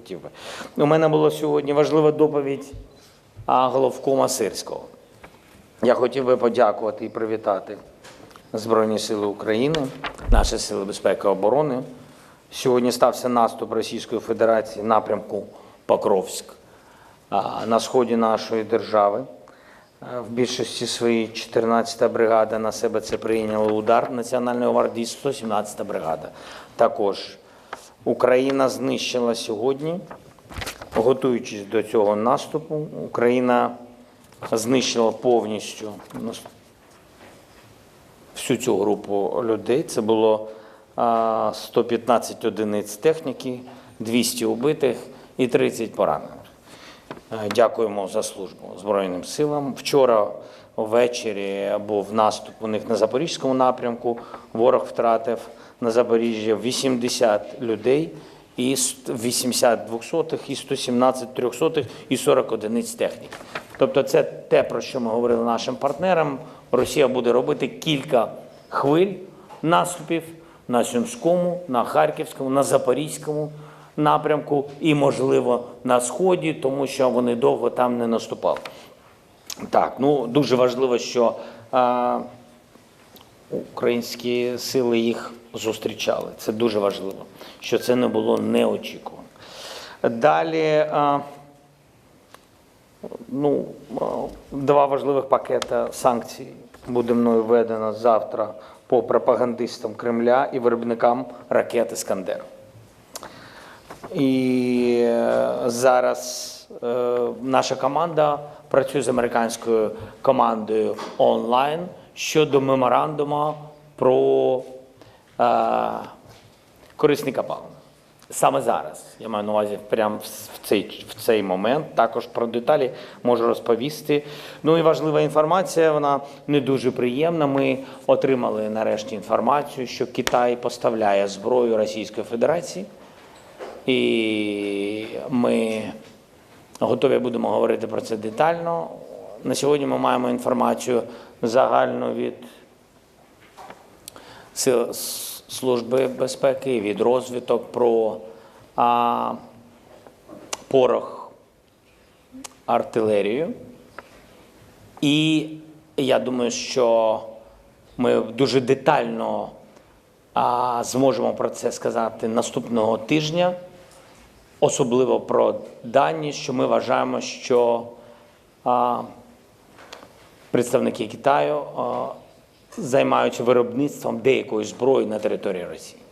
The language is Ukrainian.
хотів би. У мене була сьогодні важлива доповідь головкома Сирського. Я хотів би подякувати і привітати Збройні Сили України, наші сили безпеки і оборони. Сьогодні стався наступ Російської Федерації напрямку Покровськ на сході нашої держави. В більшості своїй 14-та бригада на себе це прийняла удар Національної гвардії, 117-та бригада. Також Україна знищила сьогодні, готуючись до цього наступу, Україна знищила повністю всю цю групу людей. Це було а, 115 одиниць техніки, 200 убитих і 30 поранених. Дякуємо за службу Збройним силам. Вчора ввечері був наступ у них на Запорізькому напрямку. Ворог втратив на Запоріжжі 80 людей і ст- 80 двохсотих, і 117 трьохсотих, і 40 одиниць техніки. Тобто це те, про що ми говорили нашим партнерам. Росія буде робити кілька хвиль наступів на Сумському, на Харківському, на Запорізькому напрямку і, можливо, на Сході, тому що вони довго там не наступали. Так, ну дуже важливо, що а, українські сили їх зустрічали. Це дуже важливо, що це не було неочікувано. Далі. А, Ну, два важливих пакета санкцій буде мною введено завтра по пропагандистам Кремля і виробникам ракет «Іскандер». І е, зараз наша команда працює з американською командою онлайн щодо меморандуму про е, корисні копалини. Саме зараз, я маю на увазі прямо в цей, в цей момент. Також про деталі можу розповісти. Ну і важлива інформація, вона не дуже приємна. Ми отримали нарешті інформацію, що Китай поставляє зброю Російської Федерації. І ми готові будемо говорити про це детально. На сьогодні ми маємо інформацію загальну від Сил Служби безпеки, від розвиток про а, порох артилерію. І я думаю, що ми дуже детально а, зможемо про це сказати наступного тижня, особливо про дані, що ми вважаємо, що а, представники Китаю а, займаються виробництвом деякої зброї на території Росії.